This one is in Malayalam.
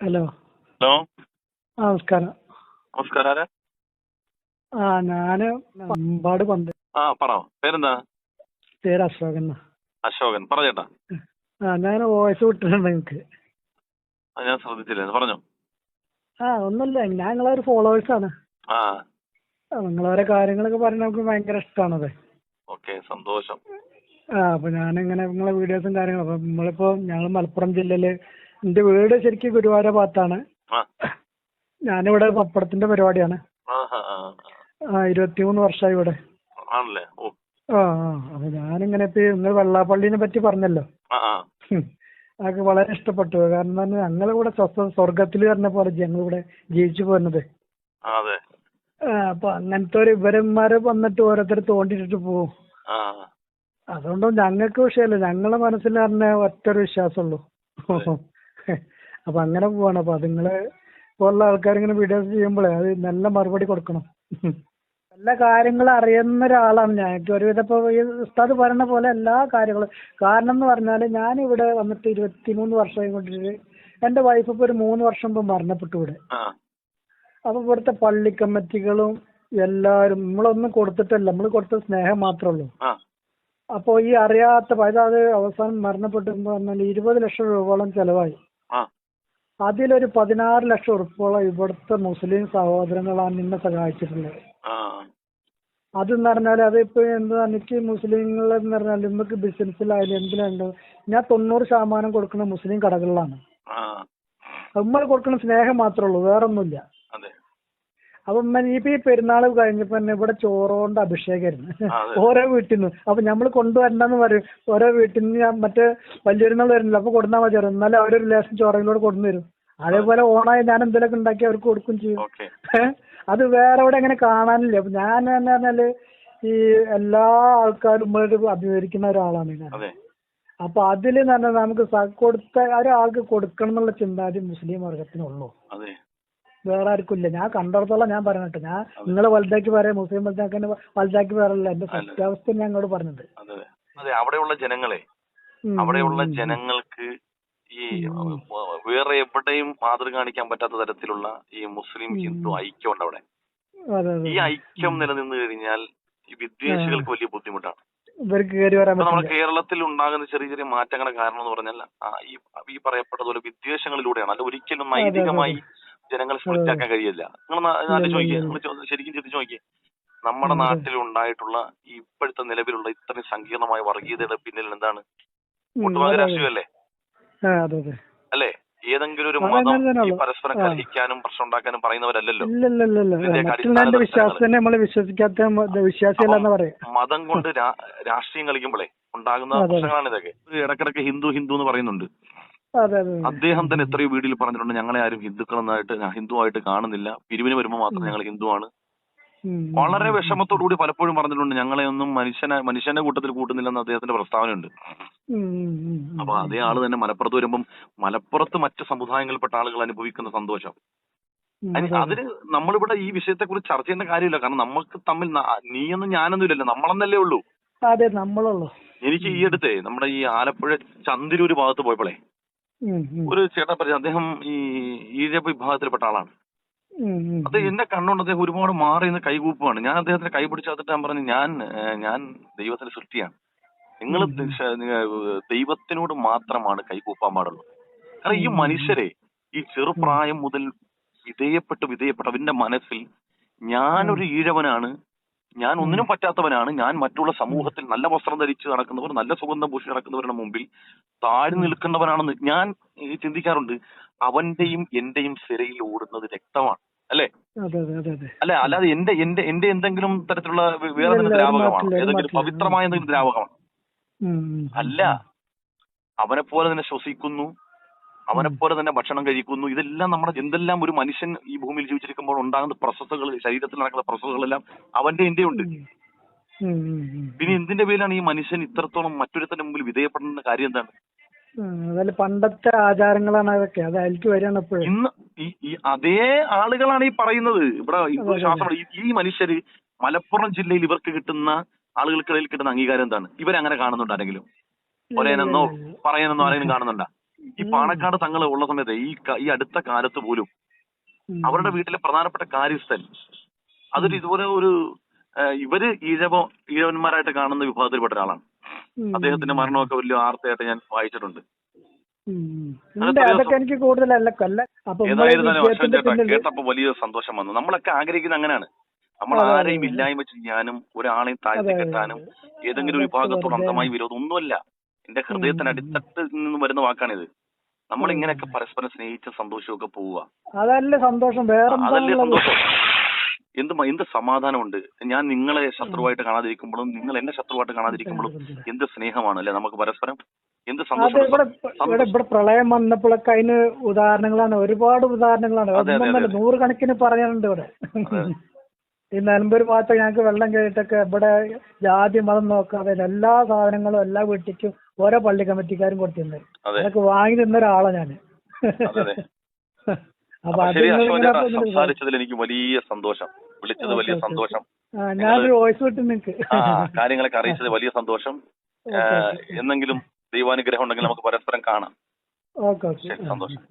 ഹലോ ഹലോ നമസ്കാരം. നമസ്കാരം ആരാ? ആ ഞാൻ പമ്പാട് പന്ത് ആ പറ. പേരെന്താ? പേര് അശോകൻ എന്നാ. അശോകൻ. പറ ചേട്ടാ. ആ ഞാൻ വോയിസ് വിട്ടിട്ടുണ്ട് നിങ്ങക്ക്. ആ, ഞാൻ ശ്രദ്ധിച്ചില്ല? പറഞ്ഞോ. ആ ഒന്നുമില്ല. ഞാൻ നിങ്ങളെ ഒരു ഫോളോവേഴ്സ് ആണ്. ആ. ആ, നിങ്ങളോരോ കാര്യങ്ങളൊക്കെ പറഞ്ഞ നമുക്ക് ഭയങ്കര ഇഷ്ടമാണത് ഓക്കെ സന്തോഷം. ആ അപ്പൊ ഞാനിങ്ങനെ നിങ്ങളെ വീഡിയോസും കാര്യങ്ങളും അപ്പൊ നമ്മളിപ്പോ ഞങ്ങൾ മലപ്പുറം ജില്ലയിൽ എന്റെ വീട് ശരിക്കും ഗുരുവായൂർ ഭാഗത്താണ്. ആ. ഞാനിവിടെ പപ്പടത്തിന്റെ പരിപാടിയാണ്. ആ ആ, ആ, ആ ഇരുപത്തിമൂന്ന് വർഷമായി ഇവിടെ. ആ. ആണല്ലേ? ഓ. ആ ആ. അപ്പൊ ഞാനിങ്ങനെ ഇപ്പൊ നിങ്ങൾ വെള്ളാപ്പള്ളിനെ പറ്റി പറഞ്ഞല്ലോ. ആ ആ. ഹും. അതൊക്കെ വളരെ ഇഷ്ടപ്പെട്ടു. കാരണം ഞങ്ങളിവിടെ സ്വസ്ഥ സ്വർഗത്തിൽ പറഞ്ഞ പോലെ ഞങ്ങളിവിടെ ജീവിച്ചു പോരുന്നത് ആ, അതെ. ആ, അപ്പൊ അങ്ങനത്തെ ഒരു ഇവരന്മാരെ വന്നിട്ട് ഓരോരുത്തർ തോണ്ടിട്ടിട്ട് പോവും. ആ. അതുകൊണ്ട് ഞങ്ങൾക്ക് വിഷയമല്ല. ഞങ്ങളെ മനസ്സിൽ പറഞ്ഞ ഒറ്റ ഒരു വിശ്വാസമുള്ളൂ അപ്പൊ അങ്ങനെ പോവാണ്. അപ്പൊ അതിങ്ങൾ പോലുള്ള ആൾക്കാർ ഇങ്ങനെ വീഡിയോസ് ചെയ്യുമ്പോഴേ അത് നല്ല മറുപടി കൊടുക്കണം. എല്ലാ കാര്യങ്ങൾ അറിയുന്ന ഒരാളാണ് ഞാൻ. എനിക്ക് ഒരുവിധം ഈ ഉസ്താദ് പറയുന്ന പോലെ എല്ലാ കാര്യങ്ങളും. കാരണം എന്ന് പറഞ്ഞാൽ ഞാൻ ഇവിടെ വന്നിട്ട് ഇരുപത്തിമൂന്ന് വർഷമായി കൊണ്ടിട്ട് എന്റെ വൈഫ് ഇപ്പൊ ഒരു മൂന്ന് വർഷം മുമ്പ് മരണപ്പെട്ടു ഇവിടെ. അപ്പോൾ അപ്പൊ ഇവിടുത്തെ പള്ളി കമ്മിറ്റികളും എല്ലാവരും നമ്മളൊന്നും കൊടുത്തിട്ടല്ല. നമ്മൾ കൊടുത്ത സ്നേഹം മാത്രമേ ഉള്ളൂ. ആ. അപ്പോ ഈ അറിയാത്ത അതായത് അവസാനം മരണപ്പെട്ടു പറഞ്ഞാൽ ഇരുപത് ലക്ഷം രൂപയോളം ചെലവായി. അതിലൊരു പതിനാറ് ലക്ഷം ഉറുപ്പോളം ഇവിടുത്തെ മുസ്ലിം സഹോദരങ്ങളാണ് നിന്നെ സഹായിച്ചിട്ടുള്ളത്. അതെന്ന് പറഞ്ഞാൽ അതിപ്പോ എന്താ എനിക്ക് മുസ്ലിങ്ങൾ എന്ന് പറഞ്ഞാൽ നമുക്ക് ബിസിനസ്സിലായാലും എന്തിനായാലും ഞാൻ തൊണ്ണൂറ് ശതമാനം കൊടുക്കുന്ന മുസ്ലിം കടകളിലാണ്. നമ്മൾ കൊടുക്കുന്ന സ്നേഹം മാത്രമേ ഉള്ളൂ വേറെ ഒന്നുമില്ല അതെ അപ്പൊ ഇനിയിപ്പോ ഇപ്പൊ ഈ പെരുന്നാൾ കഴിഞ്ഞപ്പോ തന്നെ ഇവിടെ ചോറോണ്ട് അതെ. ഓരോ വീട്ടിൽ നിന്ന് അപ്പൊ നമ്മൾ കൊണ്ടുവരണ്ടെന്ന് പറയും. ഓരോ വീട്ടിൽ നിന്ന് ഞാൻ മറ്റേ വലിയൊരുന്നാൾ വരുന്നില്ല. അപ്പൊ കൊടുത്താൽ മതി. എന്നാലും അവരൊരു ലേശം ചോറയിലൂടെ കൊണ്ടുവന്നു തരും. അതേപോലെ ഓണായി ഞാൻ എന്തെങ്കിലുമൊക്കെ ഉണ്ടാക്കി അവർക്ക് കൊടുക്കും ചെയ്യും. അത് വേറെ എവിടെ അങ്ങനെ കാണാനില്ല. അപ്പൊ ഞാൻ എന്ന് പറഞ്ഞാൽ ഈ എല്ലാ ആൾക്കാരും അഭിമുഖീകരിക്കുന്ന ഒരാളാണ് ഞാൻ. അപ്പൊ അതിൽ തന്നെ നമുക്ക് കൊടുത്ത ഒരാൾക്ക് കൊടുക്കണം എന്നുള്ള ചിന്താഗതി മുസ്ലിം വർഗത്തിനുള്ളൂ. വേറെ ആർക്കും ഇല്ല ഞാൻ കണ്ടിടത്തോളം ഞാൻ പറഞ്ഞിട്ട് ഞാൻ നിങ്ങളെ വലുതാക്കി പറയാം മുസ്ലിം വലുതാക്കി വലുതാക്കി പറയാറില്ല എന്റെ സത്യാവസ്ഥ ഞാൻ അങ്ങോട്ട് പറഞ്ഞത്. അതെ. അവിടെയുള്ള ജനങ്ങളെ അവിടെയുള്ള. ജനങ്ങൾക്ക് ഈ വേറെ എവിടെയും മാതൃക കാണിക്കാൻ പറ്റാത്ത തരത്തിലുള്ള ഈ മുസ്ലിം. ഹിന്ദു ഐക്യം ഉണ്ട് അവിടെ. ഈ ഐക്യം നിലനിന്ന് കഴിഞ്ഞാൽ ഈ വിദ്വേഷികൾക്ക് വലിയ ബുദ്ധിമുട്ടാണ്. നമ്മുടെ കേരളത്തിൽ ഉണ്ടാകുന്ന ചെറിയ ചെറിയ മാറ്റങ്ങളുടെ കാരണം എന്ന് പറഞ്ഞാൽ ഈ പറയപ്പെട്ടതുപോലെ വിദ്വേഷങ്ങളിലൂടെയാണ്. അല്ല ഒരിക്കലും. നൈതികമായി ജനങ്ങളെ സ്മൃതിയാക്കാൻ കഴിയില്ല. നിങ്ങൾ ആലോചിച്ച് നോക്കിയേ നിങ്ങൾ ശരിക്കും ചിന്തിച്ച് നോക്കിയേ നമ്മുടെ നാട്ടിൽ ഉണ്ടായിട്ടുള്ള ഇപ്പോഴത്തെ നിലവിലുള്ള ഇത്രയും സങ്കീർണമായ വർഗീയതയുടെ പിന്നിൽ എന്താണ്? അതെ. രാഷ്ട്രീയമല്ലേ അല്ലേ? ഏതെങ്കിലും ഒരു മതം ഈ പരസ്പരം കലഹിക്കാനും പ്രശ്നം ഉണ്ടാക്കാനും പറയുന്നവരല്ലല്ലോ. മതം കൊണ്ട് രാഷ്ട്രീയം കളിക്കുമ്പോഴേ ഉണ്ടാകുന്ന. പ്രശ്നങ്ങളാണ് ഇതൊക്കെ. ഇത് ഇടക്കിടക്ക് ഹിന്ദു ഹിന്ദു എന്ന് പറയുന്നുണ്ട്. അദ്ദേഹം തന്നെ എത്രയോ വീടിൽ പറഞ്ഞിട്ടുണ്ട് ഞങ്ങളെ ആരും ഹിന്ദുക്കളെന്നായിട്ട് ഹിന്ദു ആയിട്ട് കാണുന്നില്ല. പിരിവിന് വരുമ്പോൾ മാത്രം ഞങ്ങൾ ഹിന്ദുവാണ്. വളരെ. വിഷമത്തോടു കൂടി പലപ്പോഴും പറഞ്ഞിട്ടുണ്ട് ഞങ്ങളെ ഒന്നും മനുഷ്യനെ മനുഷ്യന്റെ കൂട്ടത്തിൽ കൂട്ടുന്നില്ലെന്ന് അദ്ദേഹത്തിന്റെ പ്രസ്താവനയുണ്ട്. അപ്പൊ അതേ ആൾ തന്നെ മലപ്പുറത്ത് വരുമ്പം മലപ്പുറത്ത് മറ്റ് സമുദായങ്ങളിൽപ്പെട്ട ആളുകൾ അനുഭവിക്കുന്ന സന്തോഷം. അതിന് അതെ, അതെ. അതിന് നമ്മളിവിടെ ഈ വിഷയത്തെ കുറിച്ച് ചർച്ച ചെയ്യുന്ന കാര്യമില്ല. കാരണം നമുക്ക് തമ്മിൽ നീയൊന്നും ഞാനൊന്നും ഇല്ലല്ലോ. നമ്മളെന്നല്ലേ ഉള്ളൂ. അതെ നമ്മളുള്ളൂ എനിക്ക് ഈ അടുത്തേ നമ്മുടെ ഈ ആലപ്പുഴ ചന്തിരൂര് ഭാഗത്ത് പോയപ്പോഴേ. ഒരു ചേട്ടൻ പറഞ്ഞു അദ്ദേഹം ഈ ഈഴവ വിഭാഗത്തിൽപ്പെട്ട ആളാണ്. അദ്ദേഹം എന്നെ കണ്ടുകൊണ്ട് അദ്ദേഹം ഒരുപാട് മാറി നിന്ന് കൈകൂപ്പുകയാണ് ഞാൻ അദ്ദേഹത്തിന് കൈ പിടിച്ചതിട്ട് ഞാൻ പറഞ്ഞു ഞാൻ ഞാൻ ദൈവത്തിന്റെ സൃഷ്ടിയാണ്. നിങ്ങൾ ദൈവത്തിനോട് മാത്രമാണ് കൈകൂപ്പാൻ പാടുള്ളൂ. കാരണം ഈ മനുഷ്യരെ ഈ ചെറുപ്രായം മുതൽ വിധേയപ്പെട്ട് വിധേയപ്പെട്ട് അവന്റെ മനസ്സിൽ ഞാനൊരു ഈഴവനാണ് ഞാൻ ഒന്നിനും പറ്റാത്തവനാണ്. ഞാൻ മറ്റുള്ള സമൂഹത്തിൽ നല്ല വസ്ത്രം ധരിച്ച് നടക്കുന്നവർ നല്ല സുഗന്ധം പൂശി നടക്കുന്നവരുടെ മുമ്പിൽ താഴ്ന്നു നിൽക്കുന്നവനാണെന്ന് ഞാൻ ചിന്തിക്കാറുണ്ട്. അവന്റെയും എന്റെയും സിരയിൽ ഓടുന്നത് രക്തമാണ്. അല്ലെ? അല്ലെ അല്ലാതെ എന്റെ എന്റെ എന്റെ എന്തെങ്കിലും തരത്തിലുള്ള വേറെ എന്തെങ്കിലും ദ്രാവകമാണ്. ഏതെങ്കിലും പവിത്രമായ എന്തെങ്കിലും ദ്രാവകമാണ്. അല്ല. അവനെ പോലെ തന്നെ ശ്വസിക്കുന്നു. അവനെ പോലെ തന്നെ ഭക്ഷണം കഴിക്കുന്നു. ഇതെല്ലാം നമ്മുടെ എന്തെല്ലാം ഒരു മനുഷ്യൻ ഈ ഭൂമിയിൽ ജീവിച്ചിരിക്കുമ്പോൾ ഉണ്ടാകുന്ന പ്രോസസ്സുകൾ ശരീരത്തിൽ നടക്കുന്ന പ്രോസസ്സുകളെല്ലാം അവന്റെ എന്റെ ഉണ്ട്. പിന്നെ എന്തിന്റെ പേരിലാണ് ഈ മനുഷ്യൻ ഇത്രത്തോളം മറ്റൊരുത്തന്റെ മുമ്പിൽ വിധേയപ്പെടുന്ന കാര്യം എന്താണ്? അതല്ല പണ്ടത്തെ ആചാരങ്ങളാണ് അതൊക്കെ. അതായിരിക്കും വരികയാണ് ഇന്ന് ഈ അതേ ആളുകളാണ് ഈ പറയുന്നത്. ഇവിടെ. ശാസ്ത്രം ഈ- ഈ മനുഷ്യര് മലപ്പുറം ജില്ലയിൽ ഇവർക്ക് കിട്ടുന്ന ആളുകൾക്കിടയിൽ കിട്ടുന്ന അംഗീകാരം എന്താണ്? ഇവരങ്ങനെ കാണുന്നുണ്ട് ആരെങ്കിലും? ഒരേനെന്നോ പറയാനെന്നോ ആരെങ്കിലും കാണുന്നുണ്ടോ? ഈ പാണക്കാട് തങ്ങൾ ഉള്ള സമയത്ത് ഈ ഈ അടുത്ത കാലത്ത് പോലും അവരുടെ വീട്ടിലെ പ്രധാനപ്പെട്ട കാര്യസ്ഥൻ അതൊരു ഇതുപോലെ ഒരു ഇവർ ഈഴവ ഈഴവന്മാരായിട്ട് കാണുന്ന വിഭാഗത്തിൽപ്പെട്ട ഒരാളാണ്. അദ്ദേഹത്തിന്റെ മരണമൊക്കെ വലിയ വാർത്തയായിട്ട് ഞാൻ വായിച്ചിട്ടുണ്ട്. അതൊക്കെ എനിക്ക് കൂടുതലല്ല കൊല്ല. ഏതായിരുന്നാലും കേട്ടപ്പോ വലിയ സന്തോഷം വന്നു. നമ്മളൊക്കെ ആഗ്രഹിക്കുന്ന അങ്ങനെയാണ്. നമ്മൾ ആരെയും. ഇല്ലായ്മ ചെയ്യാനും ഒരാളെയും താഴ്ത്തി കെട്ടാനും ഏതെങ്കിലും ഒരു വിഭാഗത്തോട് അന്ധമായി വിരോധം ഒന്നുമല്ല എന്റെ ഹൃദയത്തിന് അടിത്തട്ട് അടിത്തട്ടിൽ നിന്ന് വരുന്ന വാക്കാണിത്. നമ്മൾ. ഇങ്ങനെയൊക്കെ പരസ്പരം സ്നേഹിച്ച സന്തോഷമൊക്കെ പോവുക. അതല്ലേ സന്തോഷം വേറെ അതല്ലേ സന്തോഷം? എന്ത് എന്ത് സമാധാനമുണ്ട്? ഞാൻ നിങ്ങളെ ശത്രുവായിട്ട് കാണാതിരിക്കുമ്പോഴും നിങ്ങൾ എന്നെ ശത്രുവായിട്ട് കാണാതിരിക്കുമ്പോഴും എന്ത് സ്നേഹമാണ് അല്ലെ നമുക്ക് പരസ്പരം? എന്ത് സന്തോഷം? ഇവിടെ പ്രളയം വന്നപ്പോഴൊക്കെ അതിന് ഉദാഹരണങ്ങളാണ് ഒരുപാട് ഉദാഹരണങ്ങളാണ്. നൂറുകണക്കിന് പറയാനുണ്ട് ഇവിടെ. ഈ നിലമ്പൂർ ഭാഗത്ത് ഞങ്ങൾക്ക് വെള്ളം കയറിയിട്ടൊക്കെ ഇവിടെ ജാതി മതം നോക്കാതെ എല്ലാ സാധനങ്ങളും എല്ലാ വീട്ടിലേക്കും ഓരോ പള്ളി കമ്മിറ്റിക്കാരും കൊടുത്തിട്ടുണ്ട് അതെ. അതൊക്കെ വാങ്ങി തന്ന ഒരാളാ അതെ അപ്പൊ സംസാരിച്ചതിൽ എനിക്ക് വലിയ സന്തോഷം. വിളിച്ചത് വലിയ. സന്തോഷം. ഞാനൊരു വോയിസ് വിട്ടു നിങ്ങക്ക്. കാര്യങ്ങളൊക്കെ അറിയിച്ചത് വലിയ സന്തോഷം. എന്നെങ്കിലും ദൈവാനുഗ്രഹം ഉണ്ടെങ്കിൽ നമുക്ക് പരസ്പരം കാണാം. Okay okay. സന്തോഷം.